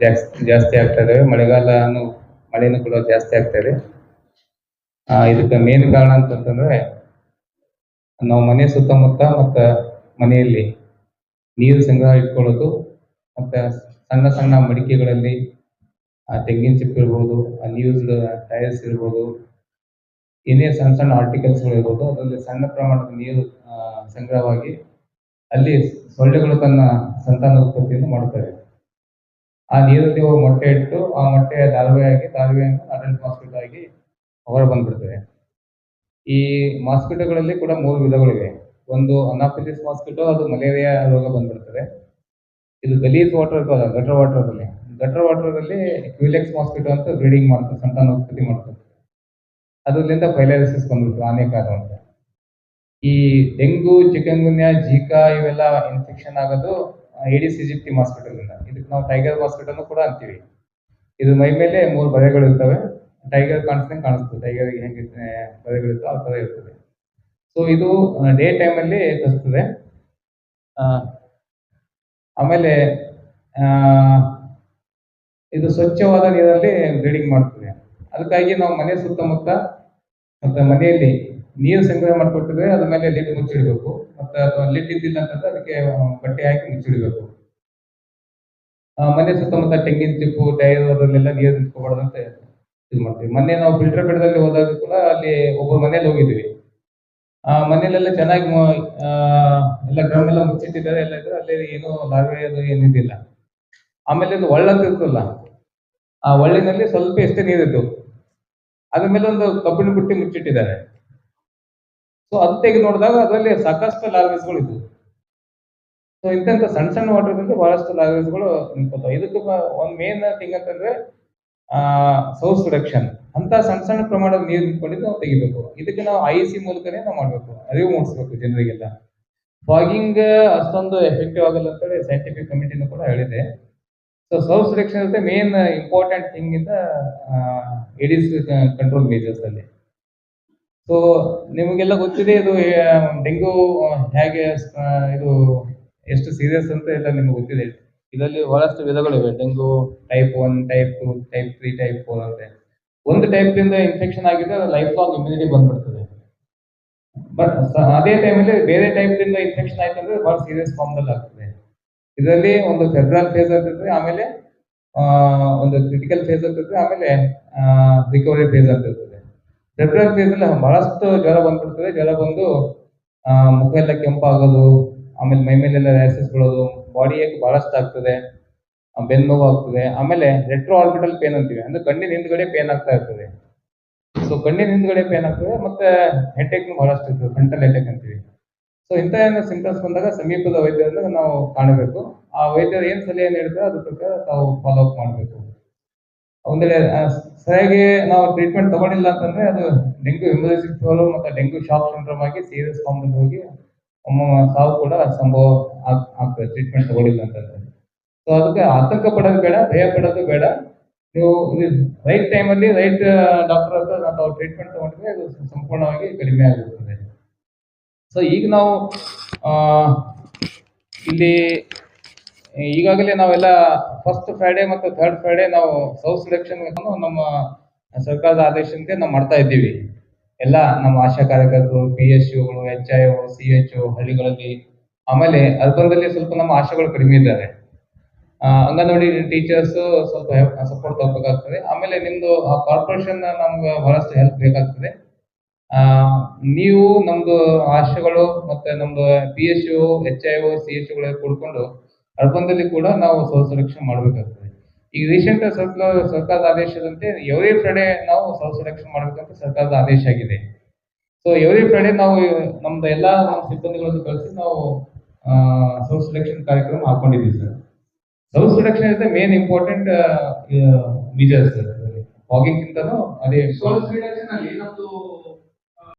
ಜಾಸ್ತಿ ಜಾಸ್ತಿ ಆಗ್ತಾ ಇದಾವೆ ಮಳೆಗಾಲನು, ಮಳೆನು ಕೂಡ ಜಾಸ್ತಿ ಆಗ್ತಾ ಇದೆ ಇದಕ್ಕೆ ಮೇನ್ ಕಾರಣ ಅಂತಂದ್ರೆ ನಾವು ಮನೆ ಸುತ್ತಮುತ್ತ ಮತ್ತ ಮನೆಯಲ್ಲಿ ನೀರು ಸಂಗ್ರಹ ಇಟ್ಕೊಳ್ಳೋದು, ಮತ್ತೆ ಸಣ್ಣ ಸಣ್ಣ ಮಡಿಕೆಗಳಲ್ಲಿ, ಆ, ತೆಂಗಿನ ಚಿಪ್ಪು ಇರ್ಬೋದು, ಆ ನ್ಯೂಸ್ ಟೈರ್ಸ್ ಇರ್ಬೋದು, ಏನೇ ಸಣ್ಣ ಸಣ್ಣ ಆರ್ಟಿಕಲ್ಸ್ಗಳು ಇರ್ಬೋದು, ಅದರಲ್ಲಿ ಸಣ್ಣ ಪ್ರಮಾಣದ ನೀರು ಸಂಗ್ರಹವಾಗಿ ಅಲ್ಲಿ ಸೊಳ್ಳೆಗಳು ತನ್ನ ಸಂತಾನೋತ್ಪತ್ತಿಯನ್ನು ಮಾಡುತ್ತವೆ ಆ ಹೋಗಿ ಮೊಟ್ಟೆ ಇಟ್ಟು ಆ ಮೊಟ್ಟೆ ಲಾರ್ವೆಯಾಗಿ ಲಾರ್ವೆಯನ್ನು ಅಡಲ್ಟ್ ಮಾಸ್ಕಿಟೋ ಆಗಿ ಹೊರ ಬಂದ್ಬಿಡ್ತವೆ ಈ ಮಾಸ್ಕಿಟೋಗಳಲ್ಲಿ ಕೂಡ ಮೂರು ವಿಧಗಳಿವೆ. ಒಂದು ಅನಾಫಿಲಿಸ್ ಮಾಸ್ಕಿಟೋ ಅದು ಮಲೇರಿಯಾ ರೋಗ ಬಂದ್ಬಿಡ್ತದೆ. ಇದು ಗಲೀಜ್ ವಾಟರ್ ಇರ್ತಲ್ಲ ಗಟರ್ ವಾಟರ್ ಅಲ್ಲಿ ಗಟರ್ ವಾಟರ್ ಅಲ್ಲಿ ಕ್ಯೂಲೆಕ್ಸ್ ಮಾಸ್ಕಿಟೋ ಅಂತ ಬ್ರೀಡಿಂಗ್ ಮಾಡ್ತದೆ ಸಂತಾನೋತ್ಪತ್ತಿ ಮಾಡ್ತದೆ ಅದರಿಂದ ಫೈಲಾಲಿಸಿಸ್ ಬಂದ್ಬಿಡ್ತದೆ, ಆನೆ ಕಾರಣ ಅಂತ. ಈ ಡೆಂಗು, ಚಿಕನ್ಗುನ್ಯಾ ಜೀಕಾ ಇವೆಲ್ಲ ಇನ್ಫೆಕ್ಷನ್ ಆಗೋದು ಏಡಿಸ್ ಟಿ ಹಾಸ್ಪಿಟಲ್ ಇಂದ. ಇದಕ್ಕೆ ನಾವು ಟೈಗರ್ ಹಾಸ್ಪಿಟಲ್ ಕೂಡ ಅಂತೀವಿ. ಇದು ಮೈ ಮೇಲೆ ಮೂರು ಬರೆಗಳು ಇರ್ತವೆ. ಟೈಗರ್ ಕಾಣಿಸ್ದಂಗೆ ಕಾಣಿಸ್ತದೆ ಟೈಗರ್ ಹೆಂಗೆ ಬರೆಗಳಿರ್ತವೆ ಆ ಥರ ಇರ್ತದೆ. ಸೊ ಇದು ಡೇ ಟೈಮಲ್ಲಿ ಆ, ಆಮೇಲೆ ಇದು ಸ್ವಚ್ಛವಾದ ನೀರಲ್ಲಿ ಬ್ರೀಡಿಂಗ್ ಮಾಡ್ತದೆ. ಅದಕ್ಕಾಗಿ ನಾವು ಮನೆ ಸುತ್ತಮುತ್ತ ಮತ್ತು ಮನೆಯಲ್ಲಿ ನೀರು ಸಂಗ್ರಹ ಮಾಡಿಕೊಟ್ಟಿದ್ರೆ ಅದ್ರ ಮೇಲೆ ಲಿಟ್ ಮುಚ್ಚಿಡಬೇಕು. ಮತ್ತೆ ಅಥವಾ ಲಿಡ್ ಇದ್ದಿಲ್ಲ ಅಂತಂದ್ರೆ ಅದಕ್ಕೆ ಬಟ್ಟೆ ಹಾಕಿ ಮುಚ್ಚಿಡಬೇಕು. ಮನೆ ಸುತ್ತಮುತ್ತ ತೆಂಗಿನ ಚಿಪ್ಪು ಟೈರ್, ಅದರಲ್ಲೆಲ್ಲ ನೀರು ನಿಂತ್ಕೋಬಾರ್ದು ಅಂತ ಇದು ಮಾಡ್ತೀವಿ. ಮೊನ್ನೆ ನಾವು ಫಿಲ್ಟರ್ ಕಡದಲ್ಲಿ ಹೋದಾಗ ಕೂಡ ಅಲ್ಲಿ ಒಬ್ಬ ಮನೇಲಿ ಹೋಗಿದ್ವಿ. ಆ, ಮನೇಲೆಲ್ಲ ಚೆನ್ನಾಗಿ ಎಲ್ಲ ಡ್ರಮ್ ಎಲ್ಲ ಮುಚ್ಚಿಟ್ಟಿದ್ದಾರೆ, ಎಲ್ಲ ಇದ್ರೆ ಅಲ್ಲಿ ಏನು ಲಾರ್ವೆ ಅದು ಏನಿದ್ದಿಲ್ಲ ಆಮೇಲೆ ಅದು ಒಳ್ಳಂತ ಇರ್ತಲ್ಲ ಆ ಒಳ್ಳಿನಲ್ಲಿ ಸ್ವಲ್ಪ ಎಷ್ಟೇ ನೀರಿದ್ದು, ಅದ್ರ ಮೇಲೆ ಒಂದು ಕಬ್ಬಿಣ ಬುಟ್ಟಿ ಮುಚ್ಚಿಟ್ಟಿದ್ದಾರೆ. ಸೊ ಅದು ತೆಗೆದು ನೋಡಿದಾಗ ಅದರಲ್ಲಿ ಸಾಕಷ್ಟು ಲಾರ್ವೆಸ್ಗಳು ಇದ್ವು. ಸೊ ಇಂಥ ಸಣ್ಣ ಸಣ್ಣ ವಾಟರ್ದಲ್ಲಿ ಬಹಳಷ್ಟು ಲಾರ್ವೆಸ್ಗಳು ನಿಂತ ಇದಕ್ಕೆ ಒಂದು ಮೇನ್ ಥಿಂಗ್ ಅಂತಂದ್ರೆ ಸೋರ್ಸ್ ರಿಡಕ್ಷನ್ ಅಂತ ಸಣ್ಣ ಸಣ್ಣ ಪ್ರಮಾಣದ ನೀರು ನಿಂತ್ಕೊಂಡಿದ್ದು ನಾವು ತೆಗಿಬೇಕು. ಇದಕ್ಕೆ ನಾವು ಐ ಸಿ ಮೂಲಕನೇ ನಾವು ಮಾಡಬೇಕು. ಅರಿವು ಮೂಡಿಸ್ಬೇಕು ಜನರಿಗೆಲ್ಲ. ಫಾಗಿಂಗ್ ಅಷ್ಟೊಂದು ಎಫೆಕ್ಟಿವ್ ಆಗಲ್ಲ ಅಂತೇಳಿ ಸೈಂಟಿಫಿಕ್ ಕಮಿಟಿನೂ ಕೂಡ ಹೇಳಿದೆ. ಸೊ ಸೋರ್ಸ್ ರಿಡಕ್ಷನ್ ಇರುತ್ತೆ ಮೇನ್ ಇಂಪಾರ್ಟೆಂಟ್ ಥಿಂಗ್ ಇಂದ ಎಡಿಸ್ ಕಂಟ್ರೋಲ್ ಮೇಜರ್ಸ್ ಅಲ್ಲಿ. ಸೊ ನಿಮಗೆಲ್ಲ ಗೊತ್ತಿದೆ ಇದು ಡೆಂಗ್ಯೂ ಹೇಗೆ ಇದು ಎಷ್ಟು ಸೀರಿಯಸ್ ಅಂತ ಎಲ್ಲ ನಿಮಗೆ ಗೊತ್ತಿದೆ. ಇದರಲ್ಲಿ ಬಹಳಷ್ಟು ವಿಧಗಳಿವೆ dengue type one type two type three type four ಅಂತ. ಒಂದು ಟೈಪ್ ಇಂದ ಇನ್ಫೆಕ್ಷನ್ ಆಗಿದ್ರೆ ಲೈಫ್ ಲಾಂಗ್ ಇಮ್ಯುನಿಟಿ ಬಂದ್ಬಿಡ್ತದೆ. ಬಟ್ ಅದೇ ಟೈಮಲ್ಲಿ ಬೇರೆ ಟೈಪ್ ಇಂದ ಇನ್ಫೆಕ್ಷನ್ ಆಯ್ತು ಅಂದ್ರೆ ಬಹಳ ಸೀರಿಯಸ್ ಫಾರ್ಮ್ದಲ್ಲಿ ಆಗ್ತದೆ. ಇದರಲ್ಲಿ ಒಂದು ಫೆಬ್ರಲ್ ಫೇಸ್ ಆಗ್ತದೆ ಆಮೇಲೆ ಒಂದು ಕ್ರಿಟಿಕಲ್ ಫೇಸ್ ಆಗ್ತದೆ ಆಮೇಲೆ ರಿಕವರಿ ಫೇಸ್ ಅಂತ ಫೇಸ್ ಅಲ್ಲಿ ಬಹಳಷ್ಟು ಜ್ವರ ಬಂದ್ಬಿಡ್ತದೆ. ಜ್ವರ ಬಂದು ಮುಖ ಎಲ್ಲ ಕೆಂಪಾಗೋದು ಆಮೇಲೆ ಮೈ ಮೇಲೆಲ್ಲ ರ್ಯಾಸಸ್ ಬೀಳೋದು ಬಾಡಿ ಬಹಳಷ್ಟು ಆಗ್ತದೆ ಆ, ಬೆನ್ನು ನೋವು ಆಗ್ತದೆ. ಆಮೇಲೆ ರೆಟ್ರೋ ಆರ್ಬಿಟಲ್ ಪೇನ್ ಅಂತೀವಿ. ಅಂದ್ರೆ ಕಣ್ಣಿನ ಹಿಂದ್ಗಡೆ ಪೇನ್ ಆಗ್ತಾ ಇರ್ತದೆ. ಸೊ ಕಣ್ಣಿನ ಹಿಂದ್ಗಡೆ ಪೇನ್ ಆಗ್ತದೆ ಮತ್ತೆ ಹೆಡ್ಏಕ್ ಬಹಳಷ್ಟು ಇರ್ತದೆ. ಫ್ರಂಟಲ್ ಹೆಡ್ಏಕ್ ಅಂತೀವಿ. ಸೊ ಇಂಥ ಏನೋ ಸಿಂಪ್ಟಮ್ಸ್ ಬಂದಾಗ ಸಮೀಪದ ವೈದ್ಯರನ್ನ ನಾವು ಕಾಣಬೇಕು. ಆ ವೈದ್ಯರು ಏನು ಸಲಹೆ ನೀಡಿದ್ರೆ ಅದ್ರ ಪ್ರಕಾರ ತಾವು ಫಾಲೋ ಅಪ್ ಮಾಡಬೇಕು. ಒಂದ್ ಸರಿಯಾಗಿ ನಾವು ಟ್ರೀಟ್ಮೆಂಟ್ ತಗೊಂಡಿಲ್ಲ ಅಂತಂದ್ರೆ ಅದು ಡೆಂಗ್ಯೂ ಹೆಮರೇಜಿಕ್ ಫೋಲೋ ಮತ್ತೆ ಡೆಂಗ್ಯೂ ಶಾಕ್ ಸಿಂಡ್ರೋಮ್ ಆಗಿ ಸೀರಿಯಸ್ ಫಾರ್ಮ್ ಹೋಗಿ ಒಮ್ಮೊಮ್ಮೆ ಸಾವು ಕೂಡ ಸಂಭವ ಆಗ್- ಆಗ್ತದೆ ಟ್ರೀಟ್ಮೆಂಟ್ ತಗೊಂಡಿಲ್ಲ ಅಂತಂದ್ರೆ. ಸೊ ಅದಕ್ಕೆ ಆತಂಕ ಪಡೋದು ಬೇಡ, ಭಯ ಪಡೋದು ಬೇಡ. ನೀವು ರೈಟ್ ಟೈಮಲ್ಲಿ ರೈಟ್ ಡಾಕ್ಟರ್ ಹತ್ರ ನಾವು ಟ್ರೀಟ್ಮೆಂಟ್ ತಗೊಂಡ್ರೆ ಅದು ಸಂಪೂರ್ಣವಾಗಿ ಕಡಿಮೆ ಆಗುತ್ತದೆ. ಸೊ ಈಗ ನಾವು ಇಲ್ಲಿ ಈಗಾಗಲೇ ನಾವೆಲ್ಲ ಫಸ್ಟ್ ಫ್ರೈಡೆ ಮತ್ತು ಥರ್ಡ್ ಫ್ರೈಡೆ ನಾವು ಸೌತ್ ಸೆಲೆಕ್ಷನ್ ನಮ್ಮ ಸರ್ಕಾರದ ಆದೇಶದಂತೆ ನಾವು ಮಾಡ್ತಾ ಇದ್ದೀವಿ. ಎಲ್ಲ ನಮ್ಮ ಆಶಾ ಕಾರ್ಯಕರ್ತರು P S ಯುಗಳು H I O C H O ಹಳ್ಳಿಗಳಲ್ಲಿ. ಆಮೇಲೆ ಅರ್ಬನ್ದಲ್ಲಿ ಸ್ವಲ್ಪ ನಮ್ಮ ಆಶೆಗಳು ಕಡಿಮೆ ಇದ್ದಾರೆ. ಅಂಗನವಾಡಿ ಟೀಚರ್ಸ್ ಸ್ವಲ್ಪ ಸಪೋರ್ಟ್ ತಗೋಬೇಕಾಗ್ತದೆ. ಆಮೇಲೆ ನಿಮ್ದು ಆ ಕಾರ್ಪೊರೇಷನ್ ನಮ್ಗೆ ಬಹಳಷ್ಟು ಹೆಲ್ಪ್ ಬೇಕಾಗ್ತದೆ. ನೀವು ನಮ್ದು ಆಶೆಗಳು ಮತ್ತೆ ನಮ್ದು P S U H I O C ಎಚ್ಗಳು ಕೂಡ್ಕೊಂಡು ಅರ್ಬನ್ದಲ್ಲಿ ಕೂಡ ನಾವು ಸೌ ಸೆಲೆಕ್ಷನ್ ಮಾಡಬೇಕಾಗ್ತದೆ. ಈಗ ರೀಸೆಂಟ್ ಸರ್ಕಾರ ಸರ್ಕಾರದ ಆದೇಶದಂತೆ ಎವ್ರಿ ಫ್ರೈಡೆ ನಾವು ಸೌ ಸೆಲೆಕ್ಷನ್ ಮಾಡಬೇಕಂತ ಸರ್ಕಾರದ ಆದೇಶ ಆಗಿದೆ. ಸೊ ಎವ್ರಿ ಫ್ರೈಡೆ ನಾವು ನಮ್ದು ಎಲ್ಲ ನಮ್ಮ ಸಿಬ್ಬಂದಿಗಳನ್ನು ಕಳಿಸಿ ನಾವು ಸೌ ಸೆಲೆಕ್ಷನ್ ಕಾರ್ಯಕ್ರಮ ಹಾಕೊಂಡಿದ್ದೀವಿ ಸರ್. ಸ್ವ selection the main important measures fogging ಗಿಂತನೂ ಅದೇ ಸ್ವ ಅಲ್ಲಿ